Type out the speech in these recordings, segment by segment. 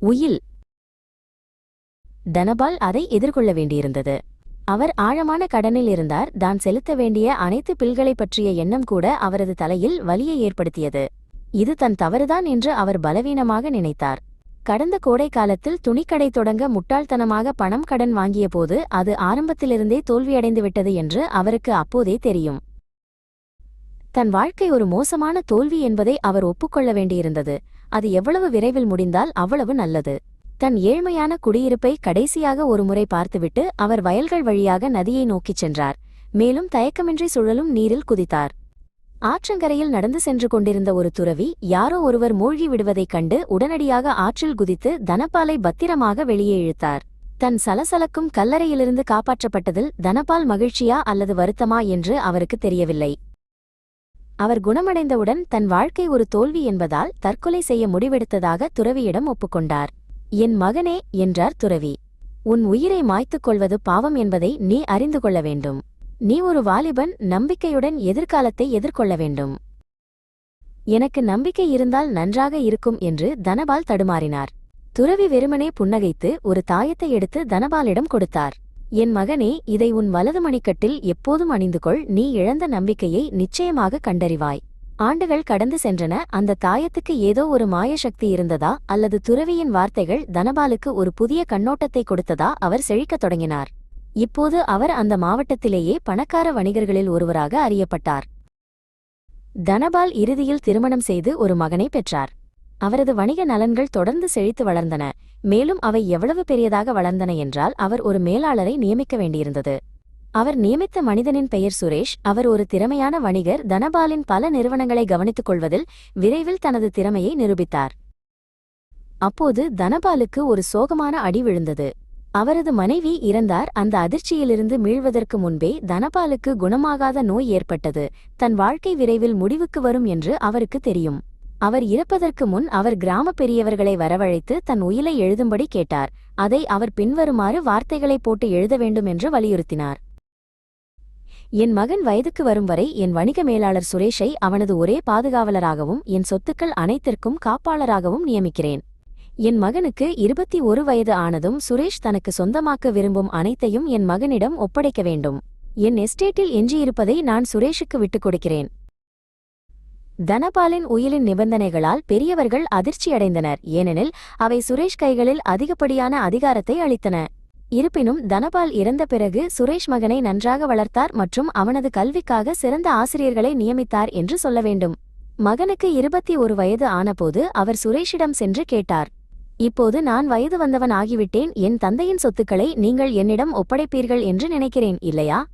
உயில். தனபால் அதை எதிர்கொள்ள வேண்டியிருந்தது. அவர் ஆழமான கடனில் இருந்தார். தான் செலுத்த வேண்டிய அனைத்து பில்களைப் பற்றிய எண்ணம் கூட அவரது தலையில் வலியை ஏற்படுத்தியது. இது தன் தவறுதான் என்று அவர் பலவீனமாக நினைத்தார். கடந்த கோடை காலத்தில் துணிக்கடை தொடங்க முட்டாள்தனமாக பணம் கடன் வாங்கியபோது அது ஆரம்பத்திலிருந்தே தோல்வியடைந்து விட்டது என்று அவருக்கு அப்போதே தெரியும். தன் வாழ்க்கை ஒரு மோசமான தோல்வி என்பதை அவர் ஒப்புக்கொள்ள வேண்டியிருந்தது. அது எவ்வளவு விரைவில் முடிந்தால் அவ்வளவு நல்லது. தன் ஏழ்மையான குடியிருப்பை கடைசியாக ஒருமுறை பார்த்துவிட்டு அவர் வயல்கள் வழியாக நதியை நோக்கிச் சென்றார். மேலும் தயக்கமின்றி சுழலும் நீரில் குதித்தார். ஆற்றங்கரையில் நடந்து சென்று கொண்டிருந்த ஒரு துறவி யாரோ ஒருவர் மூழ்கி விடுவதைக் கண்டு உடனடியாக ஆற்றில் குதித்து தனபாலை பத்திரமாக வெளியே இழுத்தார். தன் சலசலக்கும் கல்லறையிலிருந்து காப்பாற்றப்பட்டதில் தனபால் மகிழ்ச்சியா அல்லது வருத்தமா என்று அவருக்கு தெரியவில்லை. அவர் குணமடைந்தவுடன் தன் வாழ்க்கை ஒரு தோல்வி என்பதால் தற்கொலை செய்ய முடிவெடுத்ததாக துறவியிடம் ஒப்புக்கொண்டார். என் மகனே என்றார் துறவி உன் உயிரை மாய்த்துக் கொள்வது பாவம் என்பதை நீ அறிந்து கொள்ள வேண்டும். நீ ஒரு வாலிபன் நம்பிக்கையுடன் எதிர்காலத்தை எதிர்கொள்ள வேண்டும். எனக்கு நம்பிக்கை இருந்தால் நன்றாக இருக்கும் என்று தனபால் தடுமாறினார். துறவி வெறுமனே புன்னகைத்து ஒரு தாயத்தை எடுத்து தனபாலிடம் கொடுத்தார். என் மகனே இதை உன் வலது மணிக்கட்டில் எப்போதும் அணிந்துகொள். நீ இழந்த நம்பிக்கையை நிச்சயமாக கண்டறிவாய். ஆண்டுகள் கடந்து சென்றன. அந்த தாயத்துக்கு ஏதோ ஒரு மாயசக்தி இருந்ததா? அல்லது துறவியின் வார்த்தைகள் தனபாலுக்கு ஒரு புதிய கண்ணோட்டத்தை கொடுத்ததா? அவர் செழிக்கத் தொடங்கினார். இப்போது அவர் அந்த மாவட்டத்திலேயே பணக்கார வணிகர்களில் ஒருவராக அறியப்பட்டார். தனபால் இறுதியில் திருமணம் செய்து ஒரு மகனை பெற்றார். அவரது வணிக நலன்கள் தொடர்ந்து செழித்து வளர்ந்தன. மேலும் அவை எவ்வளவு பெரியதாக வளர்ந்தன என்றால் அவர் ஒரு மேலாளரை நியமிக்க வேண்டியிருந்தது. அவர் நியமித்த மனிதனின் பெயர் சுரேஷ் அவர் ஒரு திறமையான வணிகர் தனபாலின் பல நிறுவனங்களை கவனித்துக் கொள்வதில் விரைவில் தனது திறமையை நிரூபித்தார். அப்போது தனபாலுக்கு ஒரு சோகமான அடி விழுந்தது. அவரது மனைவி இறந்தார் அந்த அதிர்ச்சியிலிருந்து மீள்வதற்கு முன்பே தனபாலுக்கு குணமாகாத நோய் ஏற்பட்டது. தன் வாழ்க்கை விரைவில் முடிவுக்கு வரும் என்று அவருக்கு தெரியும். அவர் இறப்பதற்கு முன் அவர் கிராமப் பெரியவர்களை வரவழைத்து தன் உயிலை எழுதும்படி கேட்டார். அதை அவர் பின்வருமாறு வார்த்தைகளை போட்டு எழுத வேண்டும் என்று வலியுறுத்தினார். என் மகன் வயதுக்கு வரும் வரை என் வணிக மேலாளர் சுரேஷை அவனது ஒரே பாதுகாவலராகவும் என் சொத்துக்கள் அனைத்திற்கும் காப்பாளராகவும் நியமிக்கிறேன். என் மகனுக்கு இருபத்தி ஒரு வயது ஆனதும் சுரேஷ் தனக்கு சொந்தமாக்க விரும்பும் அனைத்தையும் என் மகனிடம் ஒப்படைக்க வேண்டும். என் எஸ்டேட்டில் எஞ்சியிருப்பதை நான் சுரேஷுக்கு விட்டுக் கொடுக்கிறேன். தனபாலின் உயிலின் நிபந்தனைகளால் பெரியவர்கள் அதிர்ச்சியடைந்தனர். ஏனெனில் அவை சுரேஷ் கைகளில் அதிகப்படியான அதிகாரத்தை அளித்தன. இருப்பினும் தனபால் இறந்த பிறகு சுரேஷ் மகனை நன்றாக வளர்த்தார் மற்றும் அவனது கல்விக்காக சிறந்த ஆசிரியர்களை நியமித்தார் என்று சொல்ல வேண்டும். மகனுக்கு இருபத்தி ஒரு வயது ஆனபோது அவர் சுரேஷிடம் சென்று கேட்டார். இப்போது நான் வயது வந்தவன் ஆகிவிட்டேன். என் தந்தையின் சொத்துக்களை நீங்கள் என்னிடம் ஒப்படைப்பீர்கள் என்று நினைக்கிறேன் இல்லையா?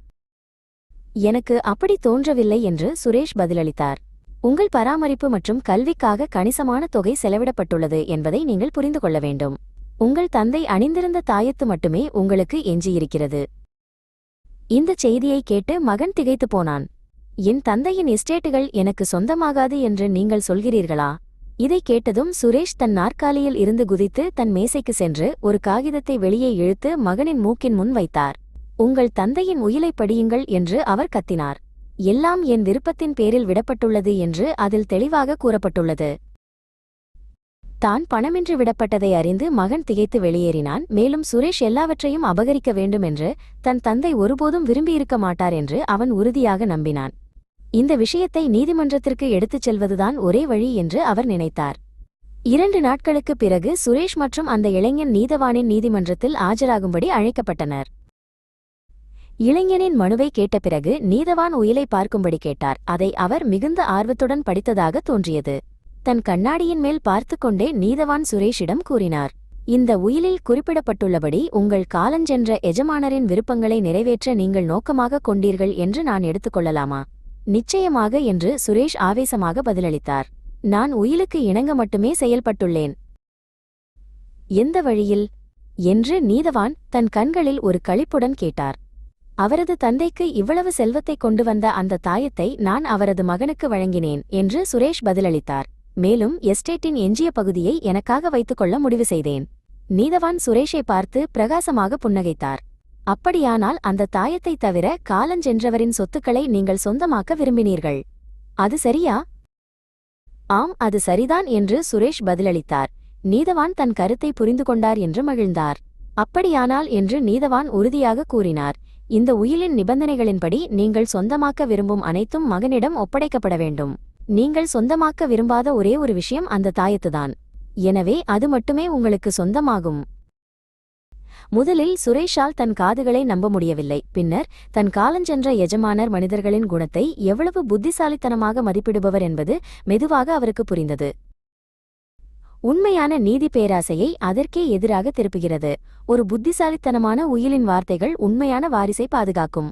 எனக்கு அப்படி தோன்றவில்லை என்று சுரேஷ் பதிலளித்தார். உங்கள் பராமரிப்பு மற்றும் கல்விக்காக கணிசமான தொகை செலவிடப்பட்டுள்ளது என்பதை நீங்கள் புரிந்து கொள்ள வேண்டும். உங்கள் தந்தை அணிந்திருந்த தாயத்து மட்டுமே உங்களுக்கு எஞ்சியிருக்கிறது. இந்த செய்தியை கேட்டு மகன் திகைத்து போனான். என் தந்தையின் எஸ்டேட்டுகள் எனக்கு சொந்தமாகாது என்று நீங்கள் சொல்கிறீர்களா? இதை கேட்டதும் சுரேஷ் தன் நாற்காலியில் இருந்து குதித்து தன் மேசைக்கு சென்று ஒரு காகிதத்தை வெளியே இழுத்து மகனின் மூக்கின் முன் வைத்தார். உங்கள் தந்தையின் உயிலைப் படியுங்கள் என்று அவர் கத்தினார். எல்லாம் என் விருப்பத்தின் பேரில் விடப்பட்டுள்ளது என்று அதில் தெளிவாக கூறப்பட்டுள்ளது. தான் பணமின்றி விடப்பட்டதை அறிந்து மகன் திகைத்து வெளியேறினான். மேலும் சுரேஷ் எல்லாவற்றையும் அபகரிக்க வேண்டும் என்று தன் தந்தை ஒருபோதும் விரும்பியிருக்க மாட்டார் என்று அவன் உறுதியாக நம்பினான். இந்த விஷயத்தை நீதிமன்றத்திற்கு எடுத்துச் செல்வதுதான் ஒரே வழி என்று அவர் நினைத்தார். இரண்டு நாட்களுக்குப் பிறகு சுரேஷ் மற்றும் அந்த இளைஞன் நீதவானின் நீதிமன்றத்தில் ஆஜராகும்படி அழைக்கப்பட்டனர். இளைஞனின் மனுவை கேட்ட பிறகு நீதவான் உயிலை பார்க்கும்படி கேட்டார். அதை அவர் மிகுந்த ஆர்வத்துடன் படித்ததாக தோன்றியது. தன் கண்ணாடியின் மேல் பார்த்து கொண்டே நீதவான் சுரேஷிடம் கூறினார். இந்த உயிலில் குறிப்பிடப்பட்டுள்ளபடி உங்கள் காலஞ்சென்ற எஜமானரின் விருப்பங்களை நிறைவேற்ற நீங்கள் நோக்கமாக கொண்டீர்கள் என்று நான் எடுத்துக்கொள்ளலாமா நிச்சயமாக என்று சுரேஷ் ஆவேசமாக பதிலளித்தார். நான் உயிலுக்கு இணங்க மட்டுமே செயல்பட்டுள்ளேன். எந்த வழியில்? என்று நீதவான் தன் கண்களில் ஒரு களிப்புடன் கேட்டார். அவரது தந்தைக்கு இவ்வளவு செல்வத்தை கொண்டு வந்த அந்த தாயத்தை நான் அவரது மகனுக்கு வழங்கினேன் என்று சுரேஷ் பதிலளித்தார். மேலும் எஸ்டேட்டின் எஞ்சிய பகுதியை எனக்காக வைத்துக்கொள்ள முடிவு செய்தேன். நீதவான் சுரேஷை பார்த்து பிரகாசமாக புன்னகைத்தார். அப்படியானால் அந்த தாயத்தை தவிர காலஞ்சென்றவரின் சொத்துக்களை நீங்கள் சொந்தமாக்க விரும்பினீர்கள். அது சரியா? ஆம் அது சரிதான் என்று சுரேஷ் பதிலளித்தார். நீதவான் தன் கருத்தை புரிந்து கொண்டார் என்று மகிழ்ந்தார். அப்படியானால் என்று நீதவான் உறுதியாக கூறினார். இந்த உயிலின் நிபந்தனைகளின்படி நீங்கள் சொந்தமாக்க விரும்பும் அனைத்தும் மகனிடம் ஒப்படைக்கப்பட வேண்டும். நீங்கள் சொந்தமாக்க விரும்பாத ஒரே ஒரு விஷயம் அந்த தாயத்துதான். எனவே அது மட்டுமே உங்களுக்கு சொந்தமாகும். முதலில் சுரேஷால் தன் காதுகளை நம்ப முடியவில்லை. பின்னர் தன் காலஞ்சென்ற எஜமானர் மனிதர்களின் குணத்தை எவ்வளவு புத்திசாலித்தனமாக மதிப்பிடுபவர் என்பது மெதுவாக அவருக்கு புரிந்தது. உண்மையான நீதி பேராசையை அதற்கே எதிராக திருப்புகிறது. ஒரு புத்திசாலித்தனமான உயிலின் வார்த்தைகள் உண்மையான வாரிசை பாதுகாக்கும்.